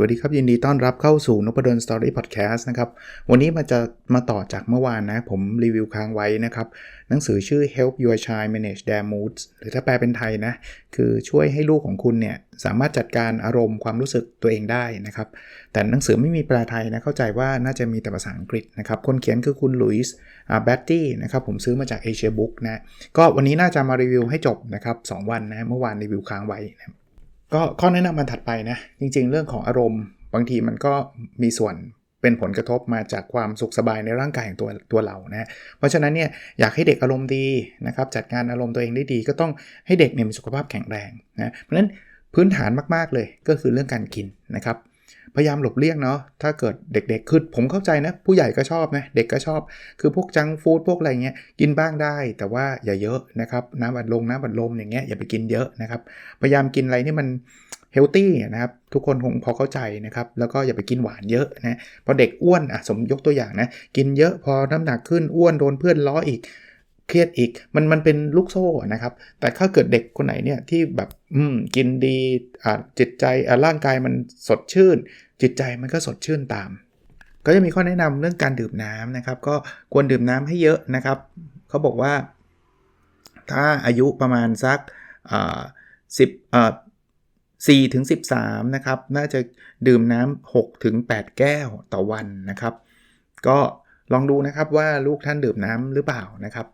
วัสดีครับ ยินดีต้อนรับเข้าสู่นพดลสตอรี่พอดแคสต์นะครับ วันนี้มาจะมาต่อจากเมื่อวานนะ ผมรีวิวค้างไว้นะครับ หนังสือชื่อ Help Your Child Manage Their Moods หรือถ้าแปลเป็นไทยนะ คือช่วยให้ลูกของคุณเนี่ย สามารถจัดการอารมณ์ความรู้สึกตัวเองได้นะครับ แต่หนังสือไม่มีแปลไทยนะ เข้าใจว่าน่าจะมีแต่ภาษาอังกฤษนะครับ คนเขียนคือคุณลุยส์อาแบตตี้นะครับ ผมซื้อมาจาก Asia Book นะ ก็วันนี้น่าจะมารีวิวให้จบนะครับ2วันนะเมื่อวานรีวิวค้างไว้นะ ก็ข้อแนะนำมันถัดไปนะ จริงๆ เรื่องของอารมณ์ บางทีมันก็มีส่วนเป็นผลกระทบมาจากความสุขสบายในร่างกายของตัวตัวเรานะเพราะฉะนั้นเนี่ยอยากให้เด็กอารมณ์ดีนะครับจัดการอารมณ์ตัวเองได้ดี ก็ต้องให้เด็กเนี่ยมีสุขภาพแข็งแรงนะเพราะฉะนั้นพื้นฐานมากๆเลยก็คือเรื่องการกินนะครับ พยายามหลบเลี่ยงเนาะถ้าเกิดเด็กๆคือผมเข้าใจนะ ผู้ใหญ่ก็ชอบนะ เด็กก็ชอบ คือพวกจังฟู้ดพวกอะไรเงี้ยกินบ้างได้ แต่ว่าอย่าเยอะนะครับ น้ำบัดลมน้ำบัดลมอย่างเงี้ยอย่าไปกินเยอะนะครับ พยายามกินอะไรที่มันเฮลตี้นะครับ ทุกคนคงพอเข้าใจนะครับ แล้วก็อย่าไปกินหวานเยอะนะพอเด็กอ้วนอะสมยกตัวอย่างนะ กินเยอะพอน้ำหนักขึ้นอ้วนโดนเพื่อนล้ออีก เครียดอีกมันมันเป็นลูกโซ่นะครับ แต่ถ้าเกิดเด็กคนไหนเนี่ยที่แบบอืมกินดีอ่าจิตใจอ่าร่างกายมันสดชื่น จิตใจมันก็สดชื่นตาม ก็จะมีข้อแนะนำเรื่องการดื่มน้ำนะครับ ก็ควรดื่มน้ำให้เยอะนะครับเขาบอกว่า ถ้าอายุประมาณสักอ่าสิบอ่า4ถึง13นะครับ น่าจะดื่มน้ำ6ถึง8แก้วต่อวันนะครับ ก็ลองดูนะครับว่าลูกท่านดื่มน้ำหรือเปล่านะครับ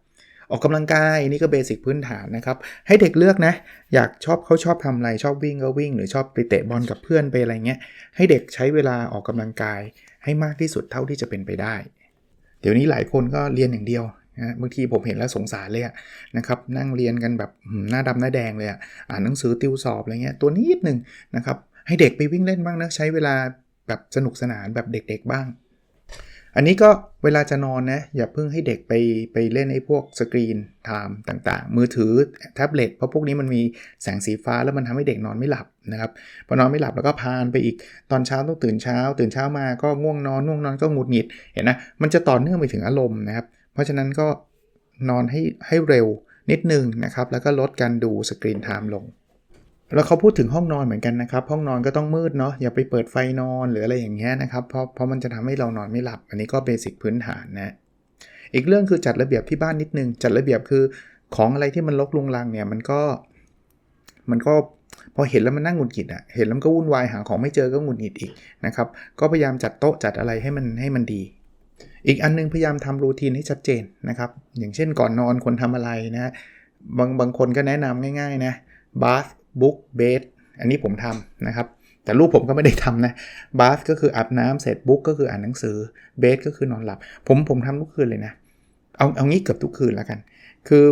ออกกำลังกายนี่ก็เบสิกพื้นฐานนะครับ ให้เด็กเลือกนะ อยากชอบเขาชอบทำอะไร ชอบวิ่งก็วิ่ง หรือชอบไปเตะบอลกับเพื่อนไปอะไรเงี้ย ให้เด็กใช้เวลาออกกำลังกาย ให้มากที่สุดเท่าที่จะเป็นไปได้ เดี๋ยวนี้หลายคนก็เรียนอย่างเดียวนะบางทีผมเห็นแล้วสงสารเลยนะครับนั่งเรียนกันแบบหน้าดำหน้าแดงเลยอ่านหนังสือติวสอบอะไรเงี้ยตัวนิดหนึ่งนะครับให้เด็กไปวิ่งเล่นบ้างนะใช้เวลาแบบสนุกสนานแบบเด็ก ๆ บ้าง อันนี้ก็เวลาจะนอนนะ อย่าเพิ่งให้เด็กไปไปเล่นไอ้พวกสกรีนไทม์ต่างๆ มือถือแท็บเล็ตเพราะพวกนี้มันมีแสงสีฟ้าแล้วมันทำให้เด็กนอนไม่หลับนะครับพอนอนไม่หลับแล้วก็พานไปอีกตอนเช้าต้องตื่นเช้า ตื่นเช้ามาก็ง่วงนอนง่วงนอนก็หงุดหงิดเห็นนะมันจะต่อเนื่องไปถึงอารมณ์นะครับ เพราะฉะนั้นก็นอนให้ให้เร็วนิดนึงนะครับแล้วก็ลดการดูสกรีนไทม์ลง แล้วเขาพูดถึงห้องนอนเหมือนกันนะครับ ห้องนอนก็ต้องมืดเนาะอย่าไปเปิดไฟนอนหรืออะไรอย่างเงี้ยนะครับเพราะเพราะมันจะทำให้เรานอนไม่หลับ อันนี้ก็เบสิกพื้นฐานนะอีกเรื่องคือจัดระเบียบที่บ้านนิดนึง จัดระเบียบคือของอะไรที่มันลกลุงลังเนี่ยมันก็ มันก็พอเห็นแล้วมันนั่งหงุดหงิดอะ่ะเห็นแล้วมันก็วุ่นวายหาของไม่เจอก็หงุดหงิดอีกนะครับ ก็พยายามจัดโต๊ะจัดอะไรให้มันให้มันดี อีกอันนึงพยายามทำรูทีนให้ชัดเจนนะครับ อย่างเช่นก่อนนอนควรทำอะไรนะ บางบางคนก็แนะนำง่าย ๆนะบาส bath book bed อันนี้ผมทำนะครับ แต่ลูกผมก็ไม่ได้ทำนะ bath ก็คืออาบน้ำเสร็จ book ก็คืออ่านหนังสือ bed ก็คือนอนหลับ ผมผมทำทุกคืนเลยนะ เอาเอางี้เกือบทุกคืนแล้วกัน คือ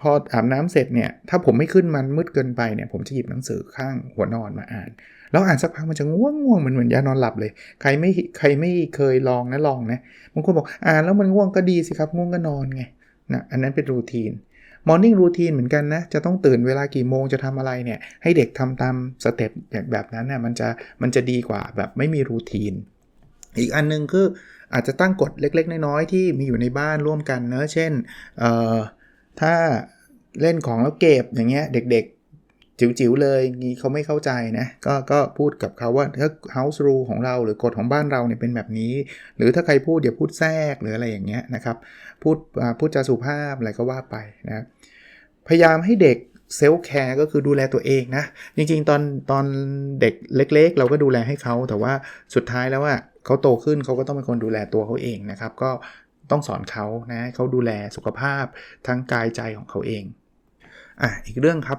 พออาบน้ำเสร็จเนี่ยถ้าผมไม่ขึ้นมันมืดเกินไปเนี่ยผมจะหยิบหนังสือข้างหัวนอนมาอ่าน แล้วอ่านสักพักมันจะง่วงง่วงมันเหมือนยานอนหลับเลย ใครไม่ใครไม่เคยลองนะลองนะบางคนบอกอ่านแล้วมันง่วงก็ดีสิครับง่วงก็นอนไงนะอันนั้นเป็นรูทีน มอร์นิ่งรูทีนเหมือนกันนะ จะต้องตื่นเวลากี่โมงจะทำอะไรเนี่ย ให้เด็กทำตามสเต็ปอย่างแบบนั้นนะ่ยมันจะมันจะดีกว่าแบบไม่มีรูทีน อีกอันนึงคืออาจจะตั้งกฎเล็ก ๆ น้อยๆที่มีอยู่ในบ้านร่วมกันเนะเช่นเอ่อถ้าเล่นของแล้วเก็บอย่างเงี้ยเด็กๆ จิ๋วๆเลยงี้เขาไม่เข้าใจนะก็ก็พูดกับเขาว่าถ้า house rule ของเราหรือกฎของบ้านเราเนี่ยเป็นแบบนี้ หรือถ้าใครพูดเดี๋ยวพูดแทรกหรืออะไรอย่างเงี้ยนะครับ พูดพูดจาสุภาพอะไรก็ว่าไปนะ พยายามให้เด็กเซลล์แคร์ก็คือดูแลตัวเองนะ จริงๆ ตอนตอนเด็กเล็ก ๆ เราก็ดูแลให้เขา แต่ว่าสุดท้ายแล้วว่าเขาโตขึ้นเขาก็ต้องเป็นคนดูแลตัวเขาเองนะครับ ก็ต้องสอนเขานะเขาดูแลสุขภาพทั้งกายใจของเขาเองอะอีกเรื่องครับ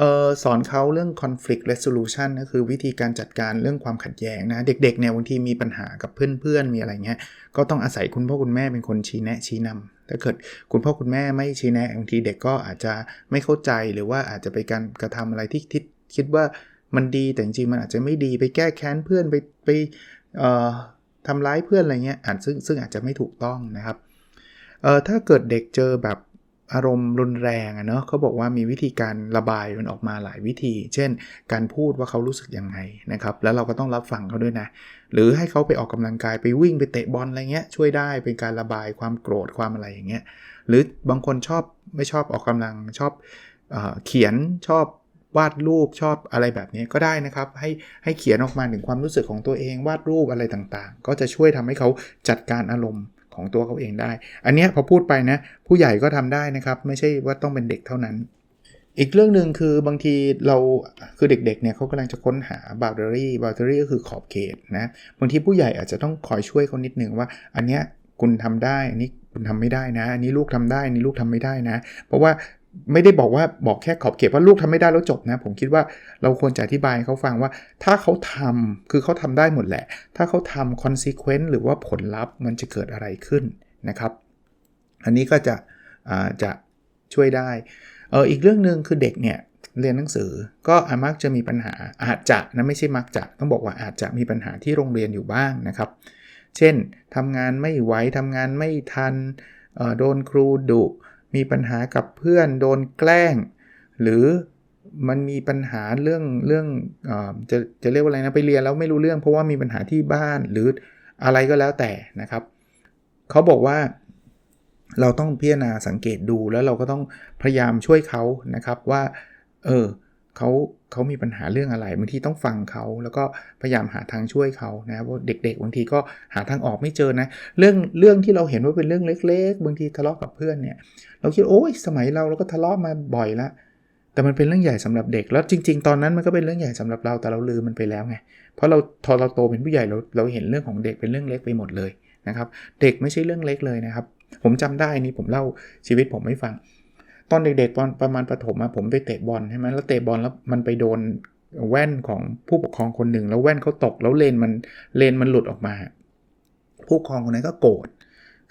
ออสอนเขาเรื่อง conflict resolution ก็คือวิธีการจัดการเรื่องความขัดแย้งนะ เด็กๆเนี่ยบางทีมีปัญหากับเพื่อนๆ มีอะไรเงี้ย ก็ต้องอาศัยคุณพ่อคุณแม่เป็นคนชี้แนะชี้นำ ถ้าเกิดคุณพ่อคุณแม่ไม่ชี้แนะบางทีเด็กก็อาจจะไม่เข้าใจหรือว่าอาจจะไปการกระทำอะไรที่คิดคิดว่ามันดีแต่จริงๆมันอาจจะไม่ดีไปแก้แค้นเพื่อนไปไปทำร้ายเพื่อนอะไรเงี้ยอาจซึ่งซึ่งอาจจะไม่ถูกต้องนะครับเออถ้าเกิดเด็กเจอแบบ อารมณ์รุนแรงอะเนาะเขาบอกว่ามีวิธีการระบายมันออกมาหลายวิธี เช่น การพูดว่าเขารู้สึกยังไงนะครับ แล้วเราก็ต้องรับฟังเขาด้วยนะ หรือให้เขาไปออกกำลังกายไปวิ่งไปเตะบอลอะไรเงี้ยช่วยได้เป็นการระบายความโกรธความอะไรอย่างเงี้ย หรือบางคนชอบไม่ชอบออกกำลังชอบเอเขียนชอบวาดรูปชอบอะไรแบบนี้ก็ได้นะครับ ให้ให้เขียนออกมาถึงความรู้สึกของตัวเองวาดรูปอะไรต่างๆ ก็จะช่วยทำให้เขาจัดการอารมณ์ ของตัวเขาเองได้ อันนี้พอพูดไปนะผู้ใหญ่ก็ทำได้นะครับ ไม่ใช่ว่าต้องเป็นเด็กเท่านั้น อีกเรื่องหนึ่งคือบางทีเราคือเด็กๆเนี่ยเขากำลังจะค้นหา boundary boundary ก็คือขอบเขตนะบางทีผู้ใหญ่อาจจะต้องคอยช่วยเขานิดนึงว่า อันเนี้ยคุณทำได้อันนี้คุณทำไม่ได้นะ อันนี้ลูกทำได้อันนี้ลูกทำไม่ได้นะ เพราะว่า ไม่ได้บอกว่าบอกแค่ขอบเขตว่าลูกทำไม่ได้แล้วจบนะ ผมคิดว่าเราควรจะอธิบายเขาฟังว่า ถ้าเขาทำคือเขาทำได้หมดแหละ ถ้าเขาทำ consequence หรือว่าผลลัพธ์มันจะเกิดอะไรขึ้นนะครับ อันนี้ก็จะจะช่วยได้เอออีกเรื่องหนึ่งคือเด็กเนี่ยเรียนหนังสือก็อามักจะมีปัญหาอาจจะนะไม่ใช่มักจะต้องบอกว่าอาจจะมีปัญหาที่โรงเรียนอยู่บ้างนะครับ เช่นทำงานไม่ไหวทำงานไม่ทันโดนครูดุ มีปัญหากับเพื่อนโดนแกล้ง หรือมันมีปัญหาเรื่องเรื่องอจะจะเรียกว่าอะไรนะไปเรียนแล้วไม่รู้เรื่องเพราะว่ามีปัญหาที่บ้านหรืออะไรก็แล้วแต่นะครับเขาบอกว่าเราต้องพิจารณาสังเกตดูแล้วเราก็ต้องพยายามช่วยเขานะครับว่า เออเขา เขามีปัญหาเรื่องอะไรบางทีต้องฟังเขาแล้วก็พยายามหาทางช่วยเขานะเพราเด็ก ๆ บางทีก็หาทางออกไม่เจอนะ เรื่องเรื่องที่เราเห็นว่าเป็นเรื่องเล็ก ๆ บางทีทะเลาะกับเพื่อนเนี่ย เราคิดโอ้ยสมัยเราเราก็ทะเลาะมาบ่อยล้วแต่มันเป็นเรื่องใหญ่สำหรับเด็กแล้วจริง ๆ ตอนนั้นมันก็เป็นเรื่องใหญ่สำหรับเราแต่เราลืมมันไปแล้วไงเพราะเราพอเราโตเป็นผู้ใหญ่เราเราเห็นเรื่องของเด็กเป็นเรื่องเล็กไปหมดเลยนะครับ เด็กไม่ใช่เรื่องเล็กเลยนะครับ ผมจำได้นี่ผมเล่าชีวิตผมไม่ฟัง ตอนเด็กๆตอนประมาณประถมอะผมไปเตะบอลใช่ไหมแล้วเตะบอลแล้วมันไปโดนแว่นของผู้ปกครองคนหนึ่ง แล้วแว่นเขาตกแล้วเลนมันเลนมันหลุดออกมา ผู้ปกครองคนนั้นก็โกรธ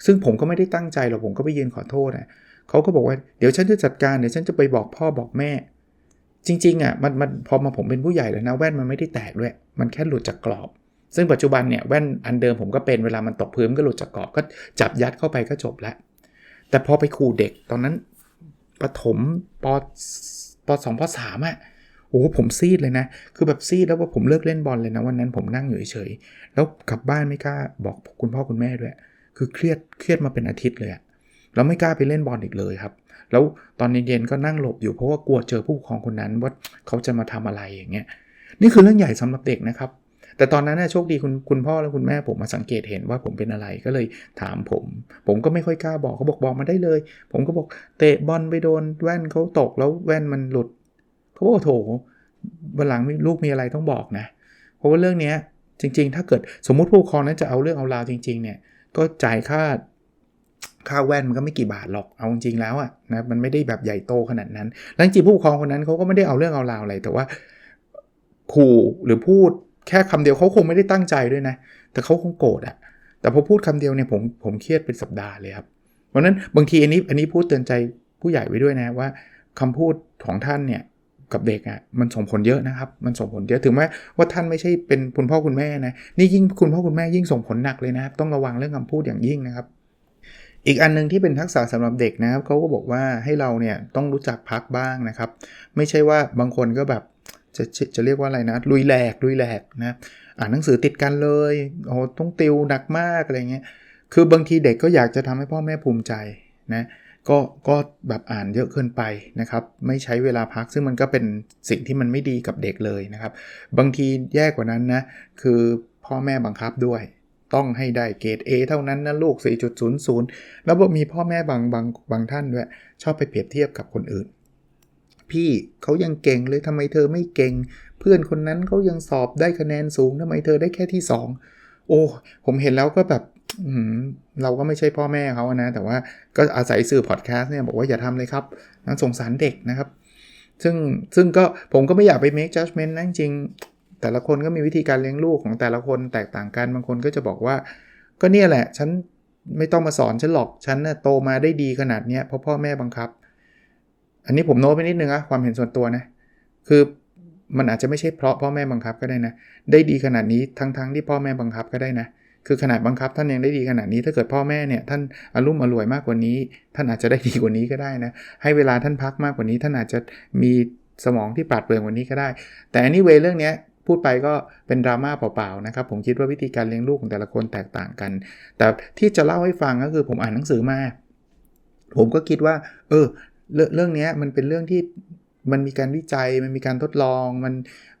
ซึ่งผมก็ไม่ได้ตั้งใจหรอกผมก็ไปยืนขอโทษนะเขาก็บอกว่าเดี๋ยวฉันจะจัดการเดี๋ยวฉันจะไปบอกพ่อบอกแม่ จริงๆอะมันมันพอมาผมเป็นผู้ใหญ่แล้วนะแว่นมันไม่ได้แตกด้วย มันแค่หลุดจากกรอบ ซึ่งปัจจุบันเนี่ยแว่นอันเดิมผมก็เป็นเวลามันตกพื้นก็หลุดจากกรอบก็จับยัดเข้าไปก็จบแล้วแต่พอไปขู่เด็กตอนนั้น ปฐมปปสองปสามอะโอ้ผมซีดเลยนะ คือแบบซีดแล้วว่าผมเลิกเล่นบอลเลยนะวันนั้นผมนั่งอยู่เฉยๆแล้วกลับบ้านไม่กล้าบอกคุณพ่อคุณแม่ด้วย คือเครียดเครียดมาเป็นอาทิตย์เลยอะแล้วไม่กล้าไปเล่นบอลอีกเลยครับ แล้วตอนเย็นๆก็นั่งหลบอยู่เพราะว่ากลัวเจอผู้ปกครองคนนั้นว่าเขาจะมาทำอะไรอย่างเงี้ย นี่คือเรื่องใหญ่สำหรับเด็กนะครับ แต่ตอนนั้นนะโชคดีคุณคุณพ่อและคุณแม่ผมมาสังเกตเห็นว่าผมเป็นอะไรก็เลยถามผม ผมก็ไม่ค่อยกล้าบอกเขาบอกบอกมาได้เลย ผมก็บอกเตะบอลไปโดนแว่นเขาตกแล้วแว่นมันหลุดเขาบอกโถวันหลังลูกมีอะไรต้องบอกนะ เพราะว่าเรื่องนี้จริง ๆ ถ้าเกิดสมมุติผู้ปกครองนั้นจะเอาเรื่องเอาราวจริง ๆ เนี่ยก็จ่ายค่าค่าแว่นมันก็ไม่กี่บาทหรอก เอาจริงๆแล้วอะนะมันไม่ได้แบบใหญ่โตขนาดนั้น แล้วจริงผู้ปกครองคนนั้นเขาก็ไม่ได้เอาเรื่องเอาราวอะไร แต่ว่าขู่หรือพูด แค่คำเดียวเขาคงไม่ได้ตั้งใจด้วยนะ แต่เขาคงโกรธอะแต่พอพูดคำเดียวเนี่ยผมผมเครียดเป็นสัปดาห์เลยครับ เพราะนั้นบางทีอันนี้อันนี้พูดเตือนใจผู้ใหญ่ไว้ด้วยนะว่าคำพูดของท่านเนี่ยกับเด็กอะ่ะมันส่งผลเยอะนะครับ มันส่งผลเยอะถึงแม้ว่าท่านไม่ใช่เป็นคุณพ่อคุณแม่นะนี่ยิ่งคุณพ่อคุณแม่ยิ่งส่งผลหนักเลยนะครับ ต้องระวังเรื่องคำพูดอย่างยิ่งนะครับ อีกอันนึงที่เป็นทักษะสำหรับเด็กนะครับเขาก็บอกว่าให้เราเนี่ยต้องรู้จักพักบ้างนะครับ ไม่ใช่ว่าบางคนก็แบบ จะจะเรียกว่าอะไรนะลุยแหลกลุยแหลกนะอ่านหนังสือติดกันเลยโอ้ต้องติวหนักมากอะไรเงี้ยคือบางทีเด็กก็อยากจะทำให้พ่อแม่ภูมิใจนะก็ก็แบบอ่านเยอะเกินไปนะครับ ไม่ใช้เวลาพักซึ่งมันก็เป็นสิ่งที่มันไม่ดีกับเด็กเลยนะครับ บางทีแย่กว่านั้นนะคือพ่อแม่บังคับด้วย ต้องให้ได้เกรด A เท่านั้นนะลูก 4.00 แล้วมีพ่อแม่บางบางบางท่านด้วยชอบไปเปรียบเทียบกับคนอื่น พี่เขายังเก่งเลยทำไมเธอไม่เก่ง เพื่อนคนนั้นเขายังสอบได้คะแนนสูงทำไมเธอได้แค่ที่ 2 โอ้ผมเห็นแล้วก็แบบเราก็ไม่ใช่พ่อแม่เขานะ แต่ว่าก็อาศัยสื่อพอดแคสต์เนี่ยบอกว่าอย่าทำเลยครับนั่นสงสารเด็กนะครับ ซึ่งซึ่งก็ผมก็ไม่อยากไป make judgment นะจริง แต่ละคนก็มีวิธีการเลี้ยงลูกของแต่ละคนแตกต่างกัน บางคนก็จะบอกว่า ก็เนี่ยแหละ ฉันไม่ต้องมาสอนฉันหรอก ฉันนะ่ะโตมาได้ดีขนาดเนี้ยเพราะพ่อแม่บังคับ อันนี้ผมโน้ตไปนิดนึงอะความเห็นส่วนตัวนะ คือมันอาจจะไม่ใช่เพราะพ่อแม่บังคับก็ได้นะ ได้ดีขนาดนี้ทั้งๆทที่พ่อแม่บังคับก็ได้นะ คือขนาดบังคับท่านยังได้ดีขนาดนี้ ถ้าเกิดพ่อแม่เนี่ยท่านอารมณ์อร่วยมากกว่านี้ ท่านอาจจะได้ดีกว่านี้ก็ได้นะ ให้เวลาท่านพักมากกว่านี้ ท่านอาจจะมีสมองที่ปราดเปรื่องกว่านี้ก็ได้ แต่อันนี้เวเรื่องนี้พูดไปก็เป็นดราม่าเปล่าๆนะครับ ผมคิดว่าวิธีการเลี้ยงลูกของแต่ละคนแตกต่างกัน แต่ที่จะเล่าให้ฟังก็คือผมอ่านหนังสือมา ผมก็คิดว่า เออ เรื่องนี้มันเป็นเรื่องที่มันมีการวิจัยมันมีการทดลองมัน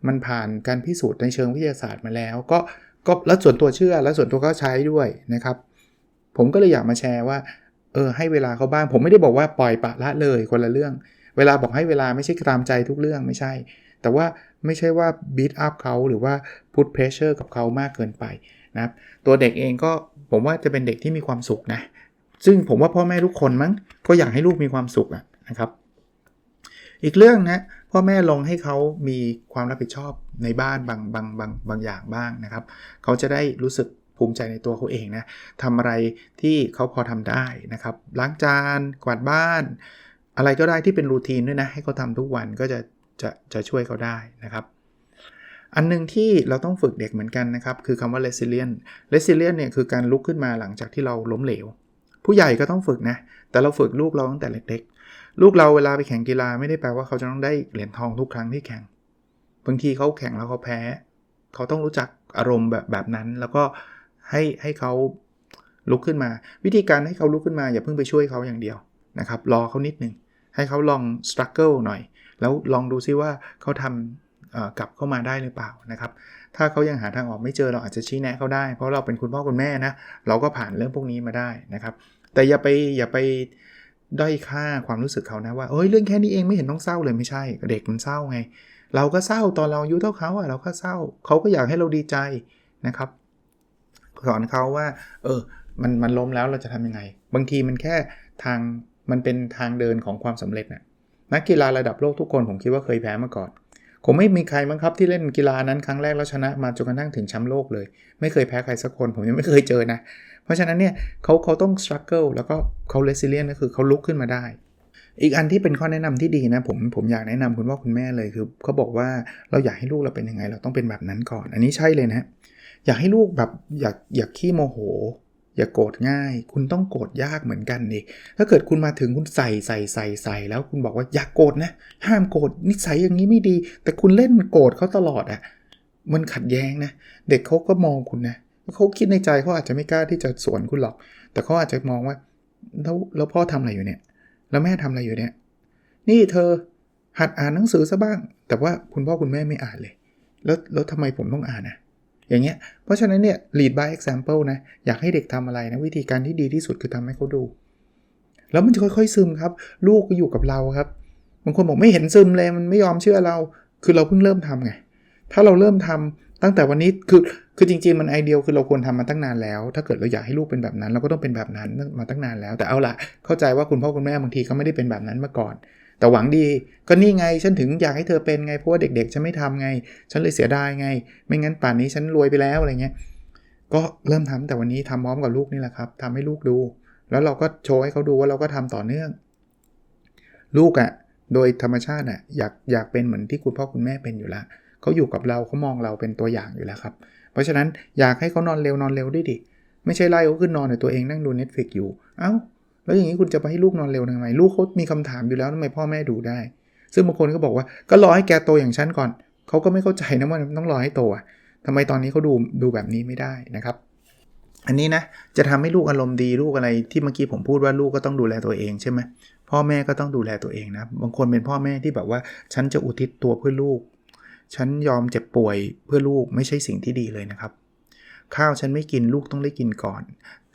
มันผ่านการพิสูจน์ในเชิงวิทยาศาสตร์มาแล้ว ก็ก็แล้วส่วนตัวเชื่อแล้วส่วนตัวก็ใช้ด้วยนะครับ ผมก็เลยอยากมาแชร์ว่าเออให้เวลาเขาบ้าง ผมไม่ได้บอกว่าปล่อยปะละเลยคนละเรื่อง เวลาบอกให้เวลาไม่ใช่ตามใจทุกเรื่องไม่ใช่ แต่ว่าไม่ใช่ว่าบีทอัพเขาหรือว่าพุทเพรสเชอร์กับเขามากเกินไปนะครับตัวเด็กเองก็ผมว่าจะเป็นเด็กที่มีความสุขนะซึ่งผมว่าพ่อแม่ทุกคนมั้งก็อยากให้ลูกมีความสุขอะ นะครับ อีกเรื่องนะพ่อแม่ลงให้เขามีความรับผิดชอบในบ้านบางบางบางบางอย่างบ้างนะครับ เขาจะได้รู้สึกภูมิใจในตัวเขาเองนะทำอะไรที่เขาพอทำได้นะครับ ล้างจานกวาดบ้าน อะไรก็ได้ที่เป็นรูทีนด้วยนะ ให้เขาทำทุกวันก็จะจะจะช่วยเขาได้นะครับ อันนึงที่เราต้องฝึกเด็กเหมือนกันนะครับ คือคำว่า resilient resilient เนี่ยคือการลุกขึ้นมาหลังจากที่เราล้มเหลว ผู้ใหญ่ก็ต้องฝึกนะ แต่เราฝึกลูกเราตั้งแต่เล็ก ลูกเราเวลาไปแข่งกีฬาไม่ได้แปลว่าเขาจะต้องได้เหรียญทองทุกครั้งที่แข่ง บางทีเขาแข่งแล้วเขาแพ้ เขาต้องรู้จักอารมณ์แบบแบบนั้น แล้วก็ให้ให้เขาลุกขึ้นมา วิธีการให้เขาลุกขึ้นมาอย่าเพิ่งไปช่วยเขาอย่างเดียวนะครับรอเขานิดนึงให้เขาลองสครัลเกิลหน่อย แล้วลองดูซิว่าเขาทำกลับเข้ามาได้หรือเปล่านะครับ ถ้าเขายังหาทางออกไม่เจอเราอาจจะชี้แนะเขาได้ เพราะเราเป็นคุณพ่อคุณแม่นะ เราก็ผ่านเรื่องพวกนี้มาได้นะครับ แต่อย่าไปอย่าไป ด้อยค่าความรู้สึกเขานะว่าเอ้ยเรื่องแค่นี้เองไม่เห็นต้องเศร้าเลยไม่ใช่ เด็กมันเศร้าไง เราก็เศร้าตอนเราอายุเท่าเขาอะเราก็เศร้าเขาก็อยากให้เราดีใจนะครับสอนเขาว่า เออ มันมันล้มแล้วเราจะทำยังไง บางทีมันแค่ทางมันเป็นทางเดินของความสำเร็จนะนักกีฬาระดับโลกทุกคนผมคิดว่าเคยแพ้มาก่อนผมไม่มีใครมั้งครับที่เล่นกีฬานั้นครั้งแรกแล้วชนะมาจนกระทั่งถึงแชมป์โลกเลย ไม่เคยแพ้ใครสักคน ผมยังไม่เคยเจอนะ เพราะฉะนั้นเนี่ยเขาเขาต้อง struggle แล้วก็เขา resilient ก็คือเขาลุกขึ้นมาได้ อีกอันที่เป็นข้อแนะนำที่ดีนะผมผมอยากแนะนำคุณพ่อคุณแม่เลยคือเขาบอกว่าเราอยากให้ลูกเราเป็นยังไง เราต้องเป็นแบบนั้นก่อน อันนี้ใช่เลยนะอยากให้ลูกแบบอยากอยากขี้โมโห อย่าโกรธง่าย คุณต้องโกรธยากเหมือนกันดิถ้าเกิดคุณมาถึงคุณใส่ใส่ใส่ใส่แล้วคุณบอกว่าอย่ากโกรธนะห้ามโกรธนิสัยอย่างนี้ไม่ดี แต่คุณเล่นโกรธเขาตลอดอะ่ะมันขัดแย้งนะ เด็กเขาก็มองคุณนะ เขาคิดในใจเขาอาจจะไม่กล้าที่จะสวนคุณหรอก แต่เขาอาจจะมองว่า แล้วแล้วพ่อทำอะไรอยู่เนี่ย แล้วแม่ทำอะไรอยู่เนี่ย นี่เธอหัดอ่านหนังสือซะบ้าง แต่ว่าคุณพ่อคุณแม่ไม่อ่านเลย แล้วแล้วทำไมผมต้องอ่านนะอย่างเงี้ย เพราะฉะนั้นเนี่ย lead by example นะ อยากให้เด็กทำอะไรนะ วิธีการที่ดีที่สุดคือทำให้เขาดู แล้วมันจะค่อยๆซึมครับ ลูกก็อยู่กับเราครับ บางคนบอกไม่เห็นซึมเลย มันไม่ยอมเชื่อเรา คือเราเพิ่งเริ่มทำไง ถ้าเราเริ่มทำตั้งแต่วันนี้ คือ คือจริงๆมันไอเดียคือเราควรทำมาตั้งนานแล้ว ถ้าเกิดเราอยากให้ลูกเป็นแบบนั้น เราก็ต้องเป็นแบบนั้นมาตั้งนานแล้ว แต่เอาละเข้าใจว่าคุณพ่อคุณแม่บางทีเขาไม่ได้เป็นแบบนั้นมาก่อน แต่หวังดีก็นี่ไงฉันถึงอยากให้เธอเป็นไงเพราะว่าเด็กๆฉันไม่ทำไง ฉันเลยเสียดายไง ไม่งั้นป่านนี้ฉันรวยไปแล้วอะไรเงี้ยก็เริ่มทำแต่วันนี้ทำพร้อมกับลูกนี่แหละครับทำให้ลูกดู แล้วเราก็โชว์ให้เขาดูว่าเราก็ทำต่อเนื่อง ลูกอะ่ะโดยธรรมชาติอะ่ะอยากอยากเป็นเหมือนที่คุณพ่อคุณแม่เป็นอยู่แล้วเขาอยู่กับเราเขามองเราเป็นตัวอย่างอยู่แล้วครับ เพราะฉะนั้นอยากให้เขานอนเร็วนอนเร็วด้วยดิ ไม่ใช่ไล่เขาขึ้นนอนแต่ตัวเองนั่งดู Netflix อยู่ เอา้า แล้วอย่างนี้คุณจะไปให้ลูกนอนเร็วทำไม ลูกเขามีคำถามอยู่แล้วทำไมพ่อแม่ดูได้ ซึ่งบางคนก็บอกว่าก็รอให้แกโตอย่างฉันก่อน เขาก็ไม่เข้าใจนะว่าต้องรอให้โตอะทำไมตอนนี้เขาดูดูแบบนี้ไม่ได้นะครับ อันนี้นะจะทำให้ลูกอารมณ์ดีลูกอะไรที่เมื่อกี้ผมพูดว่าลูกก็ต้องดูแลตัวเองใช่ไหมพ่อแม่ก็ต้องดูแลตัวเองนะ บางคนเป็นพ่อแม่ที่แบบว่า ฉันจะอุทิศตัวเพื่อลูก ฉันยอมเจ็บป่วยเพื่อลูกไม่ใช่สิ่งที่ดีเลยนะครับ ข้าวฉันไม่กินลูกต้องได้กินก่อน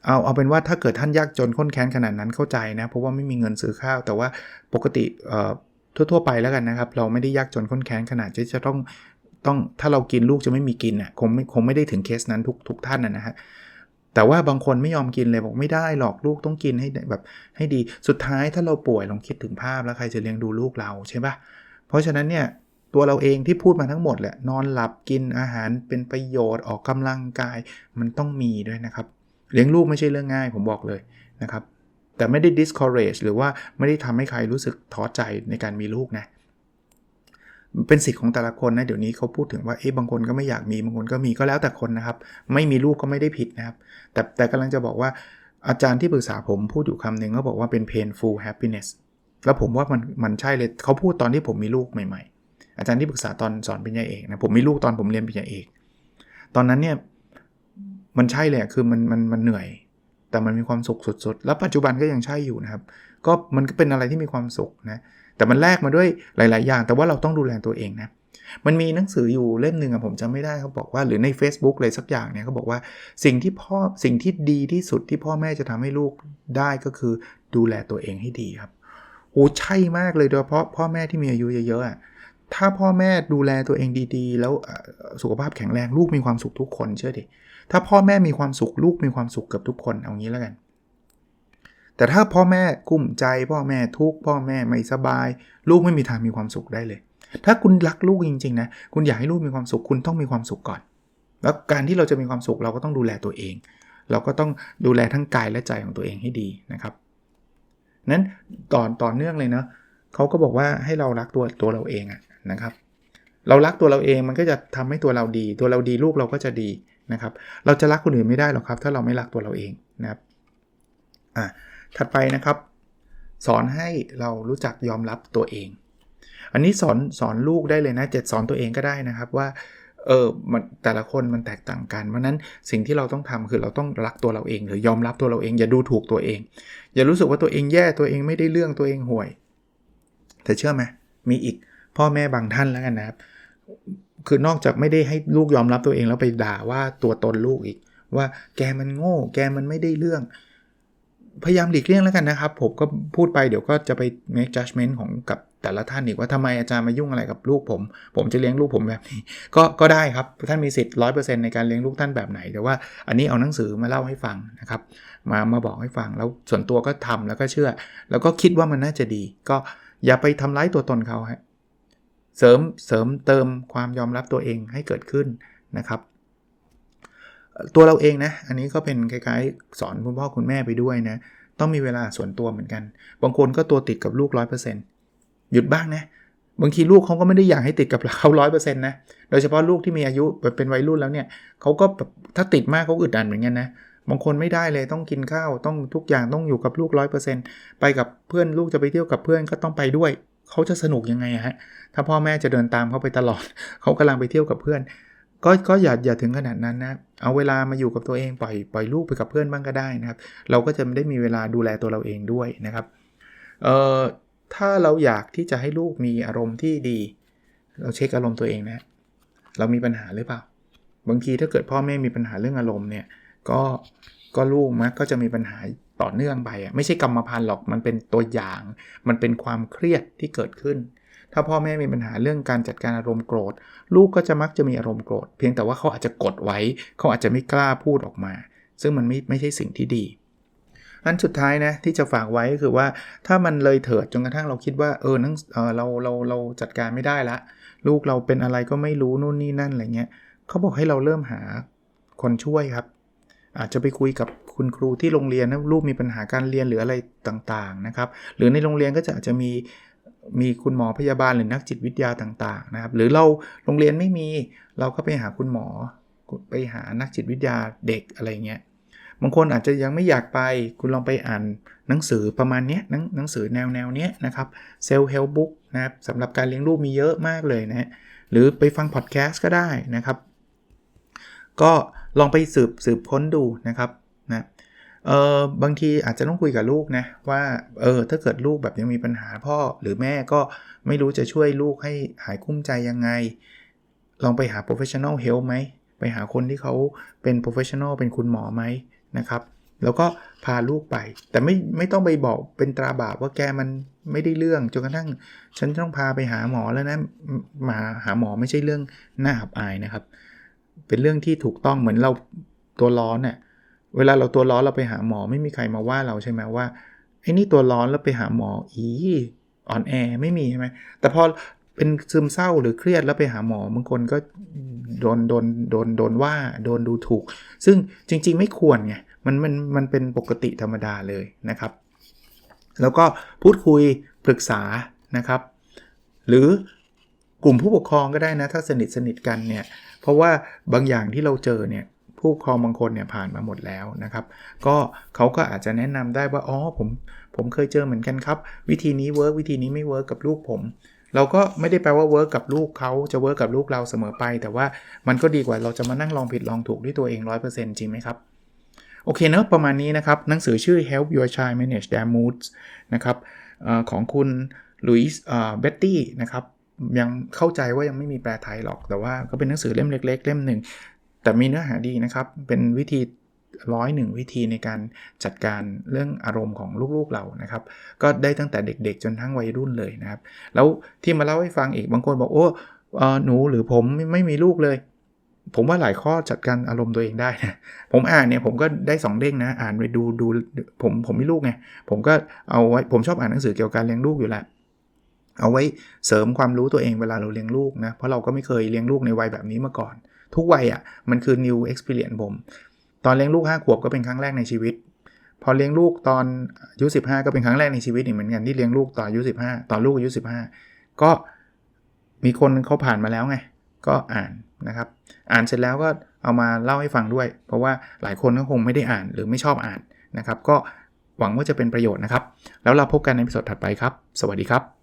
เอาเอาเป็นว่าถ้าเกิดท่านยากจนข้นแค้นขนาดนั้นเข้าใจนะ เพราะว่าไม่มีเงินซื้อข้าว แต่ว่าปกติทั่วๆไปแล้วกันนะครับ เราไม่ได้ยากจนข้นแค้นขนาดที่จะต้องต้องถ้าเรากินลูกจะไม่มีกินอะคงไม่คงไม่ได้ถึงเคสนั้นทุกทุกท่านนะฮะแต่ว่าบางคนไม่ยอมกินเลยบอกไม่ได้หรอกลูกต้องกินให้แบบให้ดีสุดท้ายถ้าเราป่วยลองคิดถึงภาพแล้วใครจะเลี้ยงดูลูกเราใช่ปะเพราะฉะนั้นเนี่ย ตัวเราเองที่พูดมาทั้งหมดแหละนอนหลับกินอาหารเป็นประโยชน์ออกกำลังกายมันต้องมีด้วยนะครับ เลี้ยงลูกไม่ใช่เรื่องง่ายผมบอกเลยนะครับ แต่ไม่ได้ discourage หรือว่าไม่ได้ทำให้ใครรู้สึกท้อใจในการมีลูกนะเป็นสิทธิ์ของแต่ละคนนะเดี๋ยวนี้เขาพูดถึงว่าเอ๊ะบางคนก็ไม่อยากมีบางคนก็มีก็แล้วแต่คนนะครับ ไม่มีลูกก็ไม่ได้ผิดนะครับ แต่แต่กำลังจะบอกว่าอาจารย์ที่ปรึกษาผมพูดอยู่คำหนึ่งเขาบอกว่าเป็น painful happiness แล้วผมว่ามันมันใช่เลยเขาพูดตอนที่ผมมีลูกใหม่ๆ อาจารย์ที่ปรึกษาตอนสอนปริญญาเอกนะผมมีลูกตอนผมเรียนปริญญาเอก ตอนนั้นเนี่ยมันใช่เลยคือมันมันมันเหนื่อย แต่มันมีความสุขสุดๆ แล้วปัจจุบันก็ยังใช่อยู่นะครับ ก็มันก็เป็นอะไรที่มีความสุขนะแต่มันแลกมาด้วยหลาย ๆ อย่าง แต่ว่าเราต้องดูแลตัวเองนะมันมีหนังสืออยู่เล่มหนึ่งอะผมจำไม่ได้เขาบอกว่าหรือใน Facebook เลยสักอย่างเนี่ยเขาบอกว่าสิ่งที่พ่อสิ่งที่ดีที่สุดที่พ่อแม่จะทำให้ลูกได้ก็คือดูแลตัวเองให้ดีครับโอ้ใช่มากเลยโดยเฉพาะพ่อแม่ที่มีอายุเยอะๆอะ ถ้าพ่อแม่ดูแลตัวเองดีๆ แล้วสุขภาพแข็งแรงลูกมีความสุขทุกคนเชื่อดิถ้าพ่อแม่มีความสุขลูกมีความสุขกับทุกคนเอางี้แล้วกัน แต่ถ้าพ่อแม่กุ้มใจพ่อแม่ทุกพ่อแม่ไม่สบาย ลูกไม่มีทางมีความสุขได้เลย ถ้าคุณรักลูกจริงๆนะคุณอยากให้ลูกมีความสุขคุณต้องมีความสุขก่อน แล้วการที่เราจะมีความสุขเราก็ต้องดูแลตัวเอง เราก็ต้องดูแลทั้งกายและใจของตัวเองให้ดีนะครับนั้นตอนต่อเนื่องเลยนะเขาก็บอกว่าให้เรารักตัวตัวเราเองอะ นะครับ เรารักตัวเราเองมันก็จะทำให้ตัวเราดี ตัวเราดีลูกเราก็จะดีนะครับ เราจะรักคนอื่นไม่ได้หรอกครับ ถ้าเราไม่รักตัวเราเองนะครับอะถัดไปนะครับ สอนให้เรารู้จักยอมรับตัวเอง อันนี้สอนสอนลูกได้เลยนะเจ็ดสอนตัวเองก็ได้นะครับว่าเออมันแต่ละคนมันแตกต่างกันเพราะนั้นสิ่งที่เราต้องทำคือเราต้องรักตัวเราเอง หรือยอมรับตัวเราเอง อย่าดูถูกตัวเอง อย่ารู้สึกว่าตัวเองแย่ตัวเองไม่ได้เรื่องตัวเองห่วย แต่เชื่อไหมมีอีก พ่อแม่บางท่านแล้วกันนะครับ คือนอกจากไม่ได้ให้ลูกยอมรับตัวเองแล้วไปด่าว่าตัวตนลูกอีก ว่าแกมันโง่ แกมันไม่ได้เรื่อง พยายามหลีกเลี่ยงแล้วกันนะครับ ผมก็พูดไปเดี๋ยวก็จะไป make judgment ของกับแต่ละท่านอีกว่าทำไมอาจารย์มายุ่งอะไรกับลูกผม ผมจะเลี้ยงลูกผมแบบนี้ ก็ก็ได้ครับ ท่านมีสิทธิ์ร้อยเปอร์เซ็นต์ในการเลี้ยงลูกท่านแบบไหน แต่ว่าอันนี้เอาหนังสือมาเล่าให้ฟังนะครับ มามาบอกให้ฟังแล้วส่วนตัวก็ทำแล้วก็เชื่อ แล้วก็คิดว่ามันน่าจะดี ก็อย่าไปทำร้ายตัวตนเขาฮะ เสริมเสริมเติมความยอมรับตัวเองให้เกิดขึ้นนะครับ ตัวเราเองนะ อันนี้ก็เป็นคล้ายๆ สอนคุณพ่อคุณแม่ไปด้วยนะ ต้องมีเวลาส่วนตัวเหมือนกัน บางคนก็ตัวติดกับลูก 100%หยุดบ้างนะ บางทีลูกเขาก็ไม่ได้อยากให้ติดกับเขาร้อยเปอร์เซ็นต์นะ โดยเฉพาะลูกที่มีอายุเป็นวัยรุ่นแล้วเนี่ยเขาก็แบบถ้าติดมากเขาอึดอัดเหมือนกันนะบางคนไม่ได้เลยต้องกินข้าวต้องทุกอย่างต้องอยู่กับลูก 100%ไปกับเพื่อนลูกจะไปเที่ยวกับเพื่อนก็ต้องไปด้วย เขาจะสนุกยังไงฮะ ถ้าพ่อแม่จะเดินตามเขาไปตลอด เขากำลังไปเที่ยวกับเพื่อน ก็ก็อย่าอย่าถึงขนาดนั้นนะ เอาเวลามาอยู่กับตัวเองปล่อยปล่อยลูกไปกับเพื่อนบ้างก็ได้นะครับ เราก็จะได้มีเวลาดูแลตัวเราเองด้วยนะครับ เอ่อ ถ้าเราอยากที่จะให้ลูกมีอารมณ์ที่ดี เราเช็คอารมณ์ตัวเองนะ เรามีปัญหาหรือเปล่า บางทีถ้าเกิดพ่อแม่มีปัญหาเรื่องอารมณ์เนี่ย ก็ก็ลูกมักก็จะมีปัญหา ต่อเนื่องไปอะไม่ใช่กรรมพันธุ์หรอกมันเป็นตัวอย่าง มันเป็นความเครียดที่เกิดขึ้น ถ้าพ่อแม่มีปัญหาเรื่องการจัดการอารมณ์โกรธ ลูกก็จะมักจะมีอารมณ์โกรธ เพียงแต่ว่าเขาอาจจะกดไว้เขาอาจจะไม่กล้าพูดออกมา ซึ่งมันไม่ไม่ใช่สิ่งที่ดีอันสุดท้ายนะที่จะฝากไว้ก็คือว่าถ้ามันเลยเถิดจนกระทั่งเราคิดว่าเออนั่งเออเราเราเราจัดการไม่ได้ละ ลูกเราเป็นอะไรก็ไม่รู้นู่นนี่นั่นอะไรเงี้ยเขาบอกให้เราเริ่มหาคนช่วยครับ อาจจะไปคุยกับคุณครูที่โรงเรียนนะลูกมีปัญหาการเรียนหรืออะไรต่างๆนะครับ หรือในโรงเรียนก็จะอาจจะมีมีคุณหมอพยาบาลหรือนักจิตวิทยาต่างๆนะครับ หรือเราโรงเรียนไม่มีเราก็ไปหาคุณหมอไปหานักจิตวิทยาเด็กอะไรเงี้ยบางคนอาจจะยังไม่อยากไปคุณลองไปอ่านหนังสือประมาณนี้หนังหนังสือแนวแนวเนี้ยนะครับเซลล์เฮลบุ๊กนะครับสำหรับการเลี้ยงลูกมีเยอะมากเลยนะฮะหรือไปฟังพอดแคสต์ก็ได้นะครับ ก็ ลองไปสืบสืบค้นดูนะครับนะเออบางทีอาจจะต้องคุยกับลูกนะว่าเออถ้าเกิดลูกแบบยังมีปัญหาพ่อหรือแม่ก็ไม่รู้จะช่วยลูกให้หายคุ้มใจยังไง ลองไปหา professional help ไหมไปหาคนที่เขาเป็น professional เป็นคุณหมอไหมนะครับ แล้วก็พาลูกไป แต่ไม่ไม่ต้องไปบอกเป็นตราบาปว่าแกมันไม่ได้เรื่องจนกระทั่ง ฉันต้องพาไปหาหมอแล้วนะมาหาหมอไม่ใช่เรื่องน่าอับอายนะครับ เป็นเรื่องที่ถูกต้องเหมือนเราตัวร้อนเนี่ยเวลาเราตัวร้อนเราไปหาหมอไม่มีใครมาว่าเราใช่ไหมว่าไอ้นี่ตัวร้อนแล้วไปหาหมออีอ่อนแอไม่มีใช่ไหมแต่พอเป็นซึมเศร้าหรือเครียดแล้วไปหาหมอบางคนก็โดนโดนโดนโดนว่าโดนดูถูก ซึ่งจริง ๆ ไม่ควรไงมันมันมันเป็นปกติธรรมดาเลยนะครับ แล้วก็พูดคุยปรึกษานะครับ หรือกลุ่มผู้ปกครองก็ได้นะ ถ้าสนิทสนิทกันเนี่ย เพราะว่าบางอย่างที่เราเจอเนี่ยผู้ปกครองบางคนเนี่ยผ่านมาหมดแล้วนะครับ ก็เขาก็อาจจะแนะนำได้ว่าอ๋อผมผมเคยเจอเหมือนกันครับ วิธีนี้เวิร์กวิธีนี้ไม่เวิร์กกับลูกผม เราก็ไม่ได้แปลว่าเวิร์กกับลูกเขาจะเวิร์กกับลูกเราเสมอไป แต่ว่ามันก็ดีกว่าเราจะมานั่งลองผิดลองถูกด้วยตัวเอง 100%จริงไหมครับโอเคเนะประมาณนี้นะครับ หนังสือชื่อ Help Your Child Manage Their Moods นะครับอของคุณลุยส์เบตตี้นะครับ ยังเข้าใจว่ายังไม่มีแปลไทยหรอก แต่ว่าก็เป็นหนังสือเล่มเล็ก ๆ เล่มหนึ่ง แต่มีเนื้อหาดีนะครับ เป็นวิธีร้อยหนึ่งวิธีในการจัดการเรื่องอารมณ์ของลูกๆเรานะครับ ก็ได้ตั้งแต่เด็กๆ จนทั้งวัยรุ่นเลยนะครับ แล้วที่มาเล่าให้ฟังอีกบางคนบอกโอ้เอ่อหนูหรือผมไม่ไม่มีลูกเลย ผมว่าหลายข้อจัดการอารมณ์ตัวเองได้นะผมอ่านเนี่ยผมก็ได้สองเด้งนะอ่านไปดูดูผมผมมีลูกไงผมก็เอาไว้ผมชอบอ่านหนังสือเกี่ยวกับการเลี้ยงลูกอยู่แล้ว เอาไว้เสริมความรู้ตัวเองเวลาเราเลี้ยงลูกนะ เพราะเราก็ไม่เคยเลี้ยงลูกในวัยแบบนี้มาก่อน ทุกวัยอะ่ะมันคือ new experience ผม ตอนเลี้ยงลูก 5 ขวบก็เป็นครั้งแรกในชีวิต พอเลี้ยงลูกตอนอายุ15 ก็เป็นครั้งแรกในชีวิตอีกเหมือนกันที่เลี้ยงลูกตอนอายุ15 ตอนลูกอายุ15 ก็มีคนเขาผ่านมาแล้วไง ก็อ่านนะครับ อ่านเสร็จแล้วก็เอามาเล่าให้ฟังด้วย เพราะว่าหลายคนก็คงไม่ได้อ่านหรือไม่ชอบอ่านนะครับ ก็หวังว่าจะเป็นประโยชน์นะครับ แล้วเราพบกันในตอนถัดไปครับ สวัสดีครับ